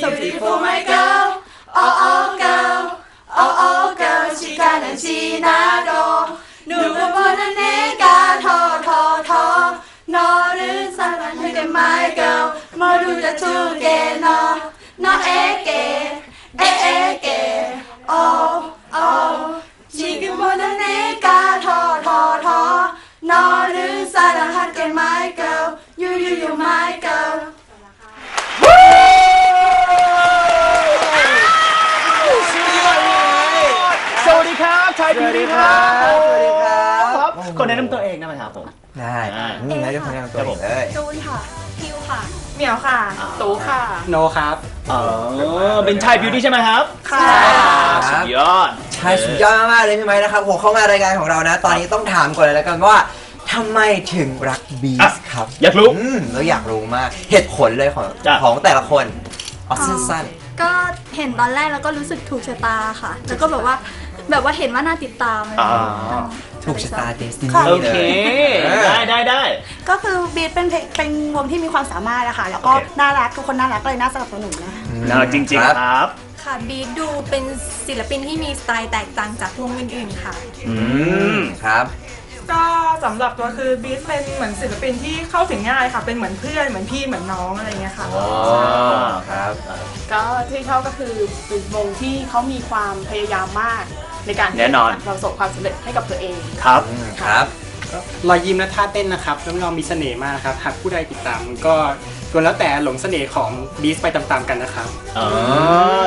So beautiful my girl Oh oh girl Oh oh girl 시간은 지나도 누구보다 내가 더더더 너를 사랑하게 girl 모두 다투게 너 너에게 ดีครับสวัสดีครับครับคนแนะนำตัวเองได้ไหมครับผม ได้อ่านี่ไงทุกคนงานตัวครับผมเลยจูนค่ะพิวค่ะเหมียวค่ะตูค่ะ โนครับเออเป็นชายบิวตี้ใช่ไหมครับ ค่ะสุดยอดใช่สุดยอดมากๆเลยพี่ไม้นะครับผมเข้ามารายการของเรานะ ตอนนี้ต้องถามก่อนเลยแล้วกันว่าทำไมถึงรักบีอะสครับ อยากรู้อืมเราอยากรู้มากเหตุผลเลยของจ้ะของแต่ละคนเอาสั้นก็เห็นตอนแรกแล้วก็รู้สึกถูกชะตาค่ะ แล้วก็แบบว่า แบบว่าเห็นว่าน่าติดตามอะไรอย่างเงี้ยอ่าๆถูกชะตาเดสติค่ะนี โอเลเคยได้ได้ได้ ก็คือบีทเป็นเพลงเป็นวงที่มีความสามารถอะค่ะ แล้วก็โอเค น่ารักทุกคนน่ารักก็เลยน่าสนับสนุนนะ น่ารักจริง ๆ ครับ ค่ะบีทดูเป็นศิลปินที่มีสไตล์แตกต่างจากวงอื่นๆค่ะ อืม ครับ ก็สำหรับตัวคือบีทเป็นเหมือนศิลปินที่เข้าถึงง่ายค่ะ เป็นเหมือนเพื่อนเหมือนพี่เหมือนน้องอะไรเงี้ยค่ะ อ๋อ ครับ ก็ที่ชอบก็คือเป็นวงที่เขามีความพยายามมาก ในการที่แน่นอนจะประสบความสำเร็จให้กับตัวเอง ครับอืมครับ รอยยิ้มและท่าเต้นนะครับแล้วเรามีเสน่ห์มากนะครับหากผู้ใดติดตามก็รวนแล้วแต่หลงเสน่ห์ของบีสไปตามๆกันนะครับอ๋อ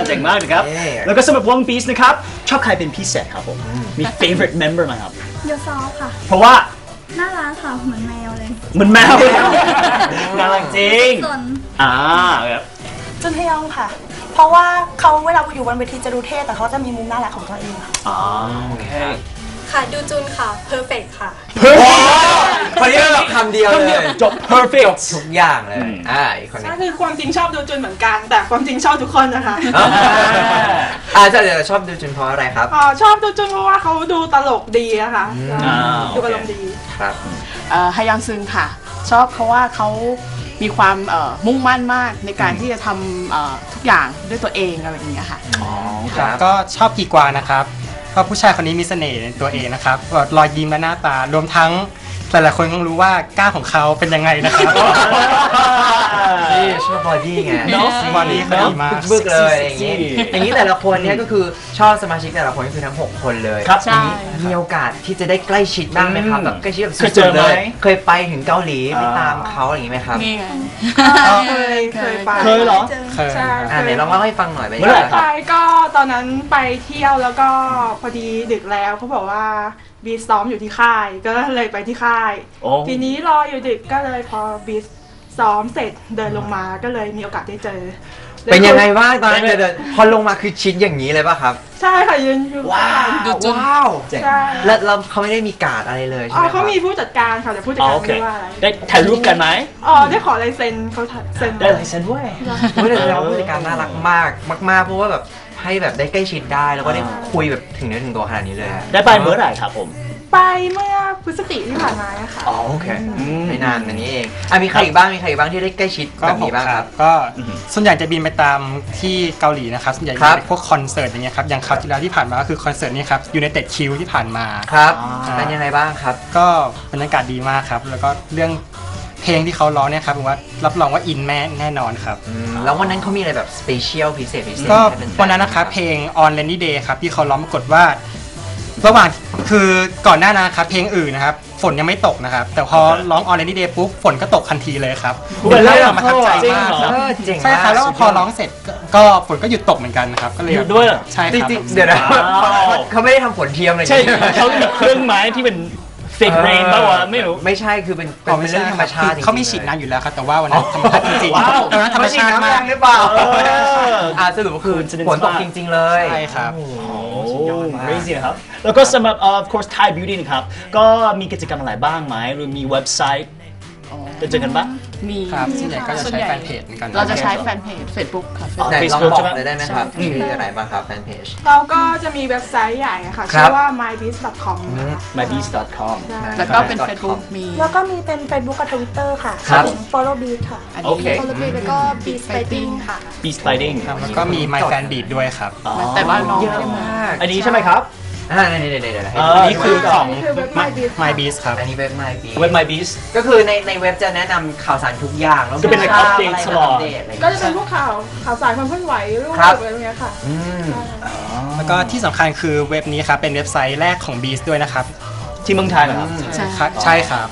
เจ๋งมากเลยครับ เย้ แล้วก็สำหรับวงบีสนะครับ ชอบใครเป็นพิเศษครับผม มี favorite member ไหมครับโยซอฟค่ะ เพราะว่าน่ารักค่ะ เหมือนแมวเลย เหมันแมวเลยน่ารักจริง ส่วนอ่าครับ จุนฮยองค่ะ เพราะว่าเขาเวลาอยู่บนเวทีจะดูเท่แต่เขาจะมีมุมน่ารักของตัวเองค่ะ อ๋อโอเคค่ะดูจุนค่ะเพอร์เฟกค่ะคนนี้เราคำเดียวเลยจบ perfect ทุกอย่างเลยอืมอ่าอีกคนหนึงก็คือความจริงชอบดูจุนเหมือนกัน แต่ความจริงชอบทุกคนนะคะอ่าอ่าใช่เดี๋ยวเราชอบดูจุนเพราะอะไรครับอ๋อชอบดูจุนเพราะว่าเขาดูตลกดีอะค่ะอ่าดูอารมณ์ดีครับเอ่อฮยอนซึงค่ะ ชอบเพราะว่าเขามีความเอ่อมุ่งมั่นมากในการที่จะทำเอ่อทุกอย่างด้วยตัวเองอะไรอย่างเงี้ยค่ะอ๋อคครัรับบก็ชอบกีกวางนะครับเพราะผู้ชายคนนี้มีเสน่ห์ในตัวเองนะครับแบบรอยยิ้มและหน้าตารวมทั้ง หลายๆคนคงรู้ว่าก้าของเขาเป็นยังไงนะครับนี่ชอบบอดี้ไงเนอะบอดี้เขาดีมากบึกๆเลยอย่างงี้เซ็กซี่อย่างนี้แต่ละคนเนี่ยก็คือชอบสมาชิกแต่ละคนก็คือทั้ง 6 คนเลยครับอย่างนี้มีโอกาสที่จะได้ใกล้ชิดบ้างไหมครับอืมแบบใกล้ชิดแบบเคยเจสุอดๆไหมเลย เคยไปถึงเกาหลีไปอ่าตามเขาอะไรอย่างนี้ไหมครับนี่ไงเคยเคยไปเคยเหรอเคยใช่อ่าไหนลองเล่าให้ฟังหน่อยไปเมื่อไหร่ครับไปก็ตอนนั้นไปเที่ยวแล้วก็พอดีดึกแล้วเขาบอกว่า บีซ้อมอยู่ที่ค่ายก็เลยไปที่ค่ายโอ้ทีนี้รออยู่ดึกก็เลยพอบีซ้อมเสร็จเดินลงมาก็เลยมีโอกาสได้เจอเป็นยังไงบ้างตอนนั้นเดินๆพอลงมาคือชิดอย่างนี้เลยป่ะครับ ใช่ค่ะยืนอยู่ว้าวว้าวเจ๋งใช่แล้วเราเขาไม่ได้มีการ์ดอะไรเลยใช่อ๋ไหอมคเขารับมีผู้จัดการค่ะแต่ผู้จัดอ๋อการโอเค ไม่รู้ว่าอะไรได้ถ่ายรูปกันไหม อ๋อได้ขอลายเซ็นเขาเซ็นได้ลายเซ็นด้วย เฮ้ยแต่เราผู้จัดการน่ารักมากมากๆเพราะว่าแบบ ให้แบบได้ใกล้ชิดได้แล้วก็ได้คุยแบบถึงเนื้อถึงตัวขนาดนี้เลยอะได้ไปเมื่อไหร่ครับผมไปเมื่อพฤศจิที่ผ่านมาอะค่ะ อ๋อโอเคไม่นานอันนี้เองอะมีใครอีกบ้างมีใครอีกบ้างที่ได้ใกล้ชิดก็แบบผมนี้บ้างคครัรับ บก็ส่วนใหญ่จะบินไปตามที่เกาหลีนะครับส่วนใหญ่ครับ เป็นพวกคอนเสิร์ตอย่างเงี้ยครับอย่างคราวที่แล้วที่ผ่านมาก็คือคอนเสิร์ตนี้ครับ United Q ที่ผ่านมา ครับอ่าเป็นยังไงบ้างครับ ก็บรรยากาศดีมากครับ แล้วก็เรื่อง เพลงที่เขาร้องเนี่ยครับผมว่ารับรองว่าอินแม่แน่นอนครับ อืมแล้ววันนั้นเขามีอะไรแบบสเปเชียลพิเศษพิเศษก็ให้เป็แฟวันนั้นนะครับเพลง On Rainy Day ครับที่เขาร้องปรากฏว่า ระหว่างคือก่อนหน้านั้นครับเพลงอื่นนะครับฝนยังไม่ตกนะครับ แต่พอร้อง On Rainy Day ปุ๊บฝนก็ตกทันทีเลยครับอุ๊ยเป็นเรื่องแล้วประทับใจมากครับเออเจ๋งใช่มากครับแล้วพอร้องเสร็จก็ก็ฝนก็หยุดตกเหมือนกันนะครับก็เลยหยุดด้วยเหรอ ใช่จครับริงๆเดี๋ยวนะว้าว เขาเขาไม่ได้ทำฝนเทียมอะไรใช่อย่างงี้เขามีเครื่องไม้ที่เป็น fake rain ป่าวะไม่รู้ ไม่ใช่คือเป็นเป็นอ๋อไม่เรื่ใช่องธรครมรับชาติคือเขามีฉีดน้ำอยู่แล้วครับ แต่ว่าวันนั้นธรรมชาติจริงว้าว ๆตอนนั้นธรรมชาติมากหรือเปล่าเอออ่าสรุปก็คือ Coincidence ฝนตกมากจริง ๆ เลย ใช่ครับโอ้โหโอ้สุดยอดมาก crazy นะครับแล้วก็สำหรับ uh, of course Thai Beauty นะครับ ก็มีกิจกรรมอะไรบ้างไหมหรือมีเว็บไซต์ จะเจอกันปะ มีครับส่วนใหญ่ก็จะส่วนใช้ใหญ่แฟนเพจเหมือนกันเราจะใช้แฟนเพจ Facebook ค่ะ อ๋อ ไหนลอง Facebook บอใช่ไหมกเลยได้ไหมครับชื่ออะไรบ้างครับแฟนเพจ เราก็จะมีเว็บไซต์ใหญ่อะค่ะครัชื่บอว่า mybiz.com mybeast.com แล้วก็เป็น Facebook มี แล้วก็มีเป็น Facebook กับ Twitter ค่ะครับของ Follow Beat ค่ะ อันโอนี้เค Follow Me แล้วก็ Beast Fighting ค่ะ beast fighting ครับแล้วก็มี My Fan Beat ด้วยครับ อ๋อแต่ว่าน้องเยไม่อะได้มามาก อันนี้ใช่ไหมครับ อ่านี่ๆๆๆๆเออ อันนี้คือของนี่คือเว็บ mybiz ค่ะ My Beast ครับ อันนี้เว็บ My b เว็บ my beast ก็คือในในเว็บจะแนะนำข่าวสารทุกอย่างแล้วก็เป็น like ภาพ update อะไรตลอด อัปเดตอะไรอย่างก็เงี้ยจะเป็นพวกข่าวข่าวสารความเคลื่อนไหวรูปครับอะไรพวกเนี้ยค่ะอืม แล้วก็ที่สำคัญคือเว็บนี้ครับเป็นเว็บไซต์แรกของ Beast ด้วยนะครับ ที่เมืองไทยเหรอครับใช่ ครับใช่ครับ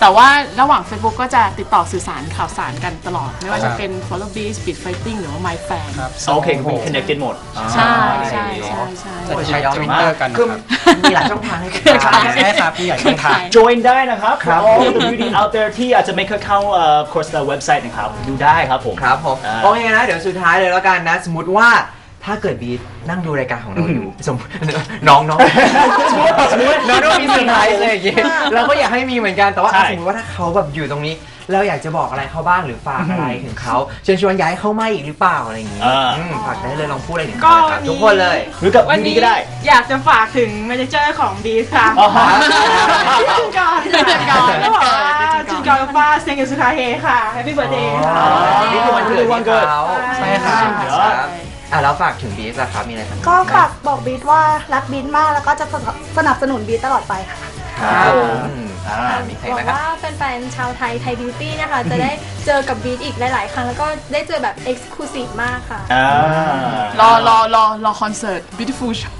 แต่ว่าระหว่าง Facebook ก็จะติดต่อสื่อสารข่าวสารกันตลอด ไม่ว่าครัจะบเป็น Follow Beat Beat Fighting หรือว่า My Fan ครับโอเคเป็น connected หมดใช่ใช่ใช่ใช่ จะใช้ Twitter กันนะคือครับมีหลายช่องทางให้ติดตาม ใช่ครับมีหลายช่องทาง join ได้นะครับครับ all the beauty out there ที่อาจจะไม่เคยเข้าเอ่อ course ในเว็บไซต์นะครับ ดูได้ครับผม ครับผมอ่า โอเคนะ เดี๋ยวสุดท้ายเลยแล้วกันนะ สมมติว่า ถ้าเกิดบีทนั่งดูรายการของเราอยู่สมมติน้องน้องสมมติสมมติน้องน้องมีเซอร์ไพรส์อะไรอย่างเงี้ยเราก็อยากให้มีเหมือนกันแต่ว่าใช่สมมติว่าถ้าเขาแบบอยู่ตรงนี้ เราอยากจะบอกอะไรเขาบ้างหรือฝากอะไรถึงเขาเชิญชวนย้ายเข้ามาอีกหรือเปล่าอะไรอย่างงี้อ่าอืมฝากได้เลยลองพูดอะไรถึงก็เขาเลยครับวันนี้ทุกคนเลยหรือกับวัน beauty นี้ก็ได้ อยากจะฝากถึง m ม n a เจอร์ของบีสค่ะอ๋อฮะจุนกรจุนกรก็บอกว่าจุนกรกับป้าเซงกับสุคาเฮค่ะ Happy Birthday ค่ะอ๋อนี่คือวันเกิดวันเกิดเขาใช่ครับเดี๋ยวครับ อะแล้วฝากถึงบีสล่ะครับมีอะไรฝากก็ฝากบอกบีทว่ารักบีทมากแล้วก็จะสนับสนุนบีทตลอดไปค่ะ ครับอืม อ่ามีใครหวัไหมงครับ ว่าแฟนๆชาวไทย ไทยบิวตี้นะคะ จะได้เจอกับบีทอีกหลาย ๆ ครั้ง แล้วก็ได้เจอแบบเอ็กซ์คลูซีฟมากค่ะ อ่ารอรอรอรอคอนเสิร์ต Beautiful Show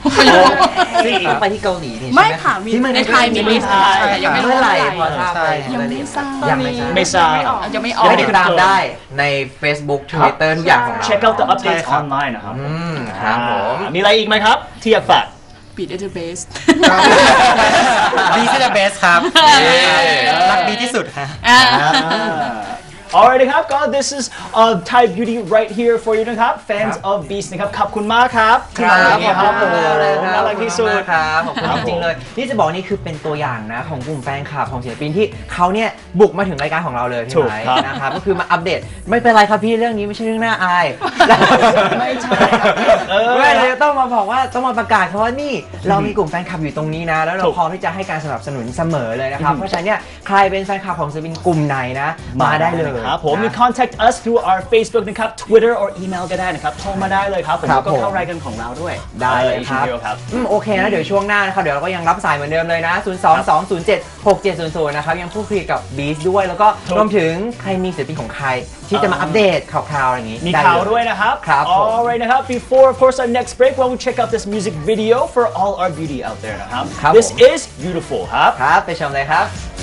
จริงต้องไปที่เกาหลีนี่ไม่ใช่หค่ะมีที่เมืองในไทยมีเมืองไทยแต่ยังไม่รู้เมื่อไหร่เมื่อไหร่พอทราบไหมยังไม่ทราบยังไม่ทราบ ไม่ทราบ ยังไม่ออก ยังติดตามได้ใน Facebook Twitter ทุกอย่างของเรา check out the ใช่ updates ครับ online นะครับอืมครับผมอ่ามีอะไรอีกไหมครับ ที่อยากฝาก Beat at the base Beast is the best ครับเย้ รักบีที่สุดฮะ Alright ครับก็ this is uh, Thai beauty right here for you นะครับ fans of Beast นะครับขอบคุณมากครับที่มาวันนี้ครับผมน่ารักที่สุดครับขอบคุณครับจริงๆเลยนี่จะบอกนี่คือเป็นตัวอย่างนะของกลุ่มแฟนคลับของศิลปินที่เขาเนี่ยบุกมาถึงรายการของเราเลยถูพี่กไม้ครับนะครับก็คือมาอัปเดตไม่เป็นไรครับพี่เรื่องนี้ไม่ใช่เรื่องน่าอายไม่ใช่เออไม่เลยต้องมาบอกว่าต้องมาประกาศเพราะว่านี่เรามีกลุ่มแฟนคลับอยู่ตรงนี้นะ แล้วเราถูกพร้อมที่จะให้การสนับสนุนเสมอเลยนะครับเพราะฉะนั้นเนี่ยใครเป็นแฟนคลับของศิลปินกลุ่มไหนนะมาได้เลยครับผมมีนะ contact us through our Facebook นะครับ Twitter or email ก็ได้นะครับโทรมาได้เลยครับผมครับแล้วก็เข้าผมรายการของเราด้วยได้เลยครับอีกทีดีวครับอืมโอเคนะเดี๋ยวช่วงหน้านะครับเดี๋ยวเราก็ยังรับสายเหมือนเดิมเลยนะ 0 2 2 0 7 6 7 0 0 นะครับ ยังพูดคุยกับบีสด้วย แล้วก็ถูกรวมถึงใครมีศิลปินของใคร ที่จะมาอัปเดตข่าวๆอะไรอย่างนี้มีไข่าวด้วยนะครับ ครับผม Alright นะครับ before of course our next break well we check out this music video for all our beauty out there นะครับ ครับ This ผม is beautiful ครับ ครับ ไปชมเลยครับ